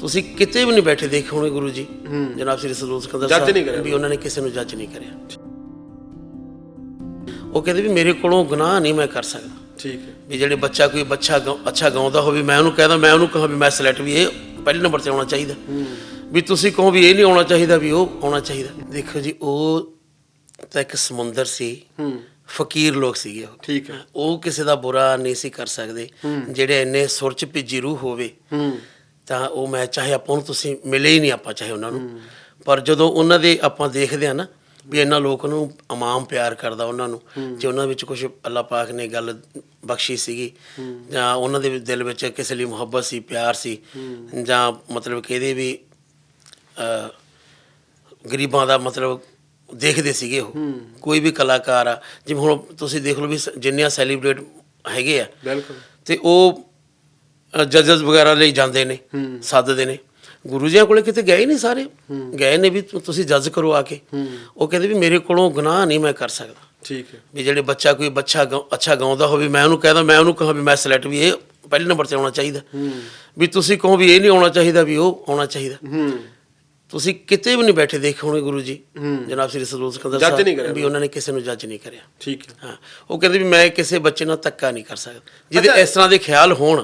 ਤੁਸੀਂ ਕਿਤੇ ਵੀ ਨਹੀਂ ਬੈਠੇ ਦੇਖੇ ਹੋਣੇ ਗੁਰੂ ਜੀ। ਜਨਾਬ ਸ੍ਰੀ ਸਰੂਪ ਸਿਕੰਦਰ ਜੱਜ ਨਹੀਂ ਕਰਿਆ। ਵੀ ਉਹਨਾਂ ਨੇ ਕਿਸੇ ਨੂੰ ਜੱਜ ਨਹੀਂ ਕਰਿਆ। ਉਹ ਕਹਿੰਦੇ ਵੀ ਮੇਰੇ ਕੋਲੋਂ ਗੁਨਾਹ ਨਹੀਂ ਮੈਂ ਕਰ ਸਕਦਾ। ਠੀਕ ਹੈ। ਵੀ ਜਿਹੜੇ ਬੱਚਾ ਕੋਈ ਬੱਚਾ ਅੱਛਾ ਗਾਉਂਦਾ ਹੋਵੇ ਮੈਂ ਉਹਨੂੰ ਕਹਿੰਦਾ ਮੈਂ ਉਹਨੂੰ ਕਹਾਂ ਵੀ ਮੈਂ ਸਿਲੈਕਟ ਵੀ ਇਹ ਪਹਿਲੇ ਨੰਬਰ ਤੇ ਆਉਣਾ ਚਾਹੀਦਾ। ਵੀ ਤੁਸੀਂ ਕਹੋ ਵੀ ਇਹ ਨਹੀਂ ਆਉਣਾ ਚਾਹੀਦਾ ਵੀ ਉਹ ਆਉਣਾ ਚਾਹੀਦਾ। ਦੇਖੋ ਜੀ ਉਹ ਤਾਂ ਇੱਕ ਸਮੁੰਦਰ ਸੀ। ਹੂੰ। ਫਕੀਰ ਲੋਕ ਸੀਗੇ ਉਹ। ਠੀਕ ਹੈ। ਉਹ ਕਿਸੇ ਦਾ ਬੁਰਾ ਨਹੀਂ ਸੀ ਕਰ ਸਕਦੇ। ਜਿਹੜੇ ਇੰਨੇ ਸੁਰ ਚ ਭਿੱਜੀ ਰੂਹ ਹੋਵੇ। ਹੂੰ। ਤਾਂ ਉਹ ਮੈਂ ਚਾਹੇ ਆਪਾਂ ਨੂੰ ਤੁਸੀਂ ਮਿਲੇ ਹੀ ਨਹੀਂ ਆਪਾਂ ਚਾਹੇ ਉਹਨਾਂ ਨੂੰ। ਪਰ ਜਦੋਂ ਉਹਨਾਂ ਦੇ ਆਪਾਂ ਦੇਖਦੇ ਆ ਨਾ ਵੀ ਇਹਨਾਂ ਲੋਕ ਨੂੰ ਇਮਾਮ ਪਿਆਰ ਕਰਦਾ ਉਹਨਾਂ ਨੂੰ ਜੇ ਉਹਨਾਂ ਵਿੱਚ ਕੁਝ ਅੱਲਾਹ ਪਾਕ ਨੇ ਗੱਲ ਬਖਸ਼ੀ ਸੀਗੀ ਜਾਂ ਉਹਨਾਂ ਦੇ ਦਿਲ ਵਿੱਚ ਕਿਸੇ ਲਈ ਮੁਹੱਬਤ ਸੀ ਪਿਆਰ ਸੀ ਜਾਂ ਮਤਲਬ ਕਿ ਇਹਦੇ ਵੀ ਗਰੀਬਾਂ ਦਾ ਮਤਲਬ ਦੇਖਦੇ ਸੀਗੇ ਉਹ। ਕੋਈ ਵੀ ਕਲਾਕਾਰ ਆ ਜਿਵੇਂ ਹੁਣ ਤੁਸੀਂ ਦੇਖ ਲਓ ਵੀ ਜਿੰਨੀਆਂ ਸੈਲੀਬ੍ਰੇਟ ਹੈਗੇ ਆ। ਬਿਲਕੁਲ। ਤੇ ਉਹ ਜੱਜਸ ਵਗੈਰਾ ਲਈ ਜਾਂਦੇ ਨੇ ਸੱਦਦੇ ਨੇ। ਗੁਰੂ ਜੀਆਂ ਕੋਲੇ ਕਿਤੇ ਗਏ ਨਹੀਂ ਸਾਰੇ। ਗਏ ਨੇ ਵੀ ਤੁਸੀਂ ਜੱਜ ਕਰੋ ਆ ਕੇ। ਉਹ ਕਹਿੰਦੇ ਵੀ ਮੇਰੇ ਕੋਲੋਂ ਗੁਨਾਹ ਨਹੀਂ ਮੈਂ ਕਰ ਸਕਦਾ। ਠੀਕ ਹੈ। ਵੀ ਜਿਹੜੇ ਬੱਚਾ ਕੋਈ ਬੱਚਾ ਅੱਛਾ ਗਾਉਂਦਾ ਹੋਵੇ ਮੈਂ ਉਹਨੂੰ ਕਹਿੰਦਾ ਮੈਂ ਉਹਨੂੰ ਕਹਾਂ ਵੀ ਮੈਂ ਸਿਲੈਕਟ ਵੀ ਇਹ ਪਹਿਲੇ ਨੰਬਰ ਤੇ ਆਉਣਾ ਚਾਹੀਦਾ। ਵੀ ਤੁਸੀਂ ਕਹੋ ਵੀ ਇਹ ਨਹੀਂ ਆਉਣਾ ਚਾਹੀਦਾ ਵੀ ਉਹ ਆਉਣਾ ਚਾਹੀਦਾ। ਤੁਸੀਂ ਕਿਤੇ ਵੀ ਨਹੀਂ ਬੈਠੇ ਦੇਖੇ ਹੋਣੇ ਗੁਰੂ ਜੀ। ਜਨਾਬ ਸ੍ਰੀ ਸਰੂਪ ਸਿਕੰਦਰ ਜੱਜ ਨਹੀਂ ਕਰਿਆ। ਵੀ ਉਹਨਾਂ ਨੇ ਕਿਸੇ ਨੂੰ ਜੱਜ ਨਹੀਂ ਕਰਿਆ। ਠੀਕ ਹੈ। ਹਾਂ ਉਹ ਕਹਿੰਦੇ ਵੀ ਮੈਂ ਕਿਸੇ ਬੱਚੇ ਨਾਲ ਧੱਕਾ ਨਹੀਂ ਕਰ ਸਕਦਾ। ਜਿਹਦੇ ਇਸ ਤਰ੍ਹਾਂ ਦੇ ਖਿਆਲ ਹੋਣ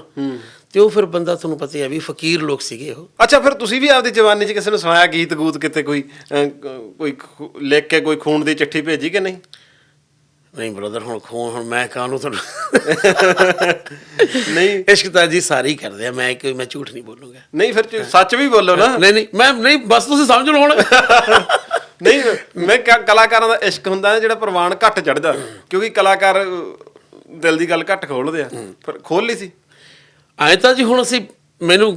ਤੇ ਉਹ ਫਿਰ ਬੰਦਾ ਤੁਹਾਨੂੰ ਪਤਾ ਹੀ ਹੈ ਵੀ ਫਕੀਰ ਲੋਕ ਸੀਗੇ ਉਹ। ਅੱਛਾ ਫਿਰ ਤੁਸੀਂ ਵੀ ਆਪਦੀ ਜਵਾਨੀ 'ਚ ਕਿਸੇ ਨੂੰ ਸੁਣਾਇਆ ਗੀਤ ਗੂਤ ਕਿਤੇ ਕੋਈ ਕੋਈ ਲਿਖ ਕੇ ਕੋਈ ਖੂਨ ਦੀ ਚਿੱਠੀ ਭੇਜੀ ਕਿ ਨਹੀਂ? ਨਹੀਂ ਬ੍ਰਦਰ ਹੁਣ ਖੂਨ ਹੁਣ ਮੈਂ ਕਾਹਨੂੰ ਤੁਹਾਨੂੰ ਨਹੀਂ। ਇਸ਼ਕ ਤਾਂ ਜੀ ਸਾਰੇ ਕਰਦੇ ਆ ਮੈਂ ਕੋਈ ਮੈਂ ਝੂਠ ਨਹੀਂ ਬੋਲੂੰਗਾ। ਨਹੀਂ ਫਿਰ ਸੱਚ ਵੀ ਬੋਲੋ ਨਾ। ਨਹੀਂ ਨਹੀਂ ਮੈਂ ਨਹੀਂ ਬਸ ਤੁਸੀਂ ਸਮਝ ਲਓ ਹੁਣ। ਨਹੀਂ ਮੈਂ ਕਲਾਕਾਰਾਂ ਦਾ ਇਸ਼ਕ ਹੁੰਦਾ ਜਿਹੜਾ ਪ੍ਰਵਾਨ ਘੱਟ ਚੜਦਾ ਕਿਉਂਕਿ ਕਲਾਕਾਰ ਦਿਲ ਦੀ ਗੱਲ ਘੱਟ ਖੋਲਦੇ ਆ। ਪਰ ਖੋਲ ਲਈ ਸੀ? ਐਂ ਤਾਂ ਜੀ ਹੁਣ ਅਸੀਂ ਮੈਨੂੰ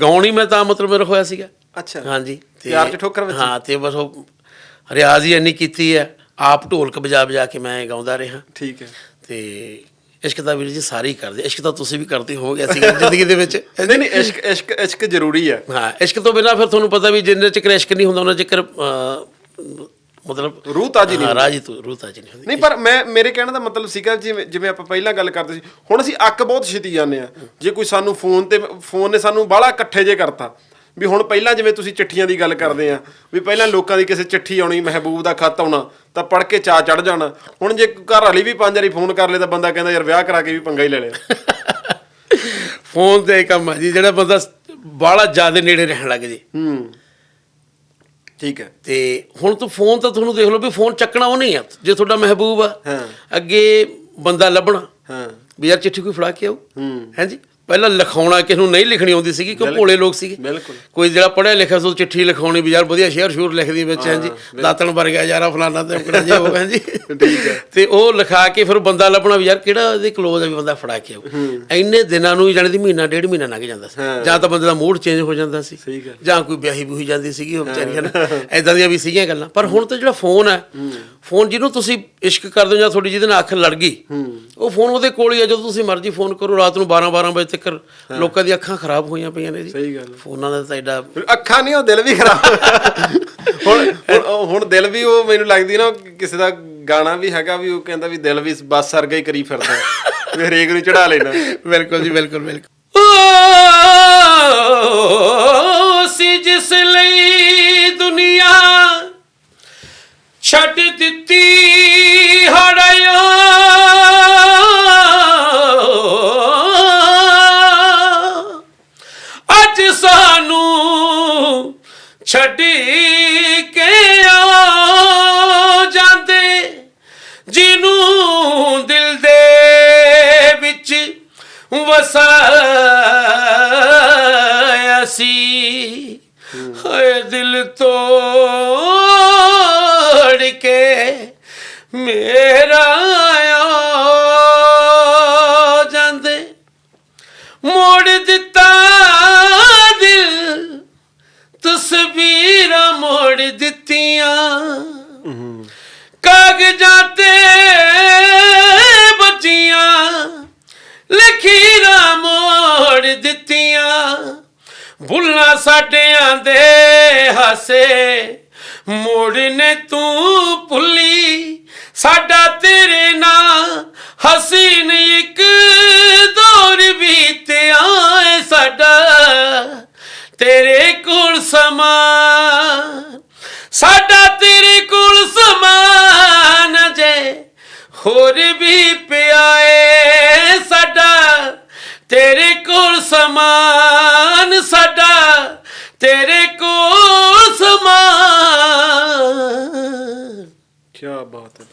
ਗਾਉਣ ਹੀ ਮੈਂ ਤਾਂ ਮਤਲਬ ਮੇਰਾ ਹੋਇਆ ਸੀਗਾ। ਅੱਛਾ। ਹਾਂਜੀ ਪਿਆਰ 'ਚ ਠੋਕਰ ਵੱਜੀ? ਹਾਂ ਤੇ ਬਸ ਉਹ ਰਿਆਜ਼ ਹੀ ਇੰਨੀ ਕੀਤੀ ਹੈ। ਆਪ ਢੋਲਕ ਵਜਾ ਵਜਾ ਕੇ ਮੈਂ ਗਾਉਂਦਾ ਰਿਹਾ। ਠੀਕ ਹੈ। ਤੇ ਇਸ਼ਕ ਤਾਂ ਵੀਰ ਜੀ ਸਾਰੇ ਹੀ ਕਰਦੇ ਇਸ਼ਕ ਤਾਂ ਤੁਸੀਂ ਵੀ ਕਰਦੇ ਹੋਵੋਗੇ ਅਸੀਂ ਜ਼ਿੰਦਗੀ ਦੇ ਵਿੱਚ। ਨਹੀਂ ਨਹੀਂ ਇਸ਼ਕ ਇਸ਼ਕ ਇਸ਼ਕ ਜ਼ਰੂਰੀ ਹੈ। ਹਾਂ ਇਸ਼ਕ ਤੋਂ ਬਿਨਾ ਫਿਰ ਤੁਹਾਨੂੰ ਪਤਾ ਵੀ ਜਿੰਨੇ ਚਿਰ ਇਸ਼ਕ ਨਹੀਂ ਹੁੰਦਾ ਉਹਨਾਂ ਚਿਰ ਮਤਲਬ ਰੂਹ ਤਾਜ਼ੀ ਨਹੀਂ ਹਾਂ, ਰਾਜੀ ਤੋਂ ਰੂਹ ਤਾਜੀ ਨਹੀਂ ਹੁੰਦੀ। ਨਹੀਂ ਪਰ ਮੈਂ ਮੇਰੇ ਕਹਿਣ ਦਾ ਮਤਲਬ ਸੀਗਾ ਜਿਵੇਂ ਜਿਵੇਂ ਆਪਾਂ ਪਹਿਲਾਂ ਗੱਲ ਕਰਦੇ ਸੀ ਹੁਣ ਅਸੀਂ ਅੱਕ ਬਹੁਤ ਛੇਤੀ ਜਾਂਦੇ ਆ ਜੇ ਕੋਈ ਸਾਨੂੰ ਫੋਨ ਤੇ ਫੋਨ ਨੇ ਸਾਨੂੰ ਬਾਹਲਾ ਇਕੱਠੇ ਜੇ ਕਰਤਾ ਵੀ ਹੁਣ ਪਹਿਲਾਂ ਜਿਵੇਂ ਤੁਸੀਂ ਚਿੱਠੀਆਂ ਦੀ ਗੱਲ ਕਰਦੇ ਆ ਵੀ ਪਹਿਲਾਂ ਲੋਕਾਂ ਦੀ ਕਿਸੇ ਚਿੱਠੀ ਆਉਣੀ ਮਹਿਬੂਬ ਦਾ ਖਤ ਆਉਣਾ ਤਾਂ ਪੜ੍ਹ ਕੇ ਚਾ ਚੜ ਜਾਣਾ। ਹੁਣ ਜੇ ਘਰ ਵਾਲੀ ਵੀ ਪੰਜ ਵਾਰੀ ਫੋਨ ਕਰ ਲੇ ਤਾਂ ਬੰਦਾ ਕਹਿੰਦਾ ਯਾਰ ਵਿਆਹ ਕਰਾ ਕੇ ਵੀ ਪੰਗਾ ਹੀ ਲੈ ਲਿਆ। ਫੋਨ ਤੇ ਇਹ ਕੰਮ ਹੈ ਜੀ ਜਿਹੜਾ ਬੰਦਾ ਬਾਹਲਾ ਜ਼ਿਆਦਾ ਨੇੜੇ ਰਹਿਣ ਲੱਗ ਜੇ। ਹੂੰ। ਠੀਕ ਹੈ। ਤੇ ਹੁਣ ਤੋਂ ਫੋਨ ਤਾਂ ਤੁਹਾਨੂੰ ਦੇਖ ਲਓ ਵੀ ਫੋਨ ਚੱਕਣਾ ਉਹ ਨਹੀਂ ਆ ਜੇ ਤੁਹਾਡਾ ਮਹਿਬੂਬ ਆ ਹਾਂ। ਅੱਗੇ ਬੰਦਾ ਲੱਭਣਾ ਹਾਂ। ਵੀ ਯਾਰ ਚਿੱਠੀ ਕੋਈ ਫੜਾ ਕੇ ਆਓ ਹੂੰ। ਹੈਂਜੀ ਪਹਿਲਾਂ ਲਿਖਾਉਣਾ ਕਿਸ ਨੂੰ ਨਹੀਂ ਲਿਖਣੀ ਆਉਂਦੀ ਸੀਗੀ ਕਿਉਂ ਭੋਲੇ ਲੋਕ ਸੀਗੇ। ਬਿਲਕੁਲ ਕੋਈ ਜਿਹੜਾ ਪੜਿਆ ਲਿਖਿਆ ਸੋ ਚਿੱਠੀ ਲਿਖਾਉਣੀ ਵੀ ਯਾਰ ਵਧੀਆ ਸ਼ੇਅਰ ਸ਼ੂਰ ਲਿਖਦੀ ਵਿੱਚ ਹਾਂਜੀ। ਦਾਤਣ ਵਰ ਗਿਆ ਯਾਰਾ ਫਲਾਣਾ ਤੇ ਕਿਹੜਾ ਜੇ ਉਹ ਹਾਂਜੀ। ਠੀਕ ਹੈ। ਤੇ ਉਹ ਲਿਖਾ ਕੇ ਫਿਰ ਬੰਦਾ ਲੱਭਣਾ ਵੀ ਯਾਰ ਕਿਹੜਾ ਇਹਦੇ ਕਲੋਜ਼ ਆ ਵੀ ਬੰਦਾ ਫੜਾ ਕੇ ਆਉ ਇੰਨੇ ਦਿਨਾਂ ਨੂੰ ਜਾਣੀ ਦੀ ਮਹੀਨਾ ਡੇਢ ਮਹੀਨਾ ਲੰਘ ਜਾਂਦਾ ਸੀ। ਜਾਂ ਤਾਂ ਬੰਦੇ ਦਾ ਮੂਡ ਚੇਂਜ ਹੋ ਜਾਂਦਾ ਸੀ। ਜਾਂ ਕੋਈ ਵਿਆਹੀ ਵੀ ਹੋਈ ਜਾਂਦੀ ਸੀਗੀ ਉਹ ਵਿਚਾਰੀਆਂ ਨਾ ਐਦਾਂ ਦੀਆਂ ਵੀ ਸੀਗੀਆਂ ਗੱਲਾਂ। ਪਰ ਹੁਣ ਤਾਂ ਜਿਹੜਾ ਫੋਨ ਹੈ। ਫੋਨ ਜਿਹਨੂੰ ਤੁਸੀਂ ਇਸ਼ਕ ਕਰਦੇ ਹੋ ਜਾਂ ਤੁਹਾਡੀ ਜਿਹਦੇ ਨਾਲ ਅੱਖ ਲੜ ਗਈ ਉਹ ਫੋਨ ਉਹਦੇ ਕੋਲ ਹੀ ਆ ਜਦੋਂ ਤੁਸੀਂ ਮਰਜ਼ੀ ਫੋਨ ਕਰੋ ਰਾਤ ਨੂੰ 12 12 ਵਜੇ ਤੱਕ ਲੋਕਾਂ ਦੀਆਂ ਅੱਖਾਂ ਖਰਾਬ ਹੋਈਆਂ ਪਈਆਂ ਨੇ ਜੀ। ਸਹੀ ਗੱਲ। ਫੋਨਾਂ ਦਾ ਤਾਂ ਐਡਾ ਅੱਖਾਂ ਨਹੀਂ ਉਹ ਦਿਲ ਵੀ ਖਰਾਬ। ਹੁਣ ਹੁਣ- ਦਿਲ ਵੀ ਉਹ ਮੈਨੂੰ ਲੱਗਦੀ ਨਾ ਕਿਸੇ ਦਾ ਗਾਣਾ ਵੀ ਹੈਗਾ ਵੀ ਉਹ ਕਹਿੰਦਾ ਵੀ ਦਿਲ ਵੀ ਬਸ ਸਰਗਾ ਹੀ ਕਰੀ ਫਿਰਦਾ। ਵੀ ਹਰੇਕ ਨੂੰ ਚੜਾ ਲੈਣਾ ਬਿਲਕੁਲ ਜੀ ਬਿਲਕੁਲ ਬਿਲਕੁਲ। ਓ ਸੀ ਜਿਸ ਲਈ ਦੁਨੀਆ ਛੱਡ ਦਿੱਤੀ ਛੱਡ ਕੇ ਆ ਜਾਂਦੇ, ਜਿਹਨੂੰ ਦਿਲ ਦੇ ਵਿੱਚ ਵਸਾਇਆ ਸੀ। ਹਾਏ ਦਿਲ ਤੋੜ ਕੇ ਮੇਰਾ ਤਸਵੀਰਾਂ ਮੋੜ ਦਿੱਤੀਆਂ। ਕਾਗਜ਼ਾਂ ਤੇ ਬੱਜੀਆਂ ਲਖੀਰਾਂ ਮੋੜ ਦਿੱਤੀਆਂ। ਭੁੱਲਾਂ ਸਾਡਿਆਂ ਦੇ ਹਾਸੇ ਮੋੜ ਨੇ ਤੂੰ ਭੁੱਲੀ ਸਾਡਾ ਤੇਰੇ ਨਾਲ ਹਸੀਨ ਸਮਾਨ, ਸਾਡਾ ਤੇਰੇ ਕੋਲ ਸਮਾਨ ਜੇ ਹੋਰ ਵੀ ਪਿਆਏ, ਸਾਡਾ ਤੇਰੇ ਕੋਲ ਸਮਾਨ, ਸਾਡਾ ਤੇਰੇ ਕੋਲ ਸਮਾਨ। ਕੀ ਬਾਤ ਹੈ।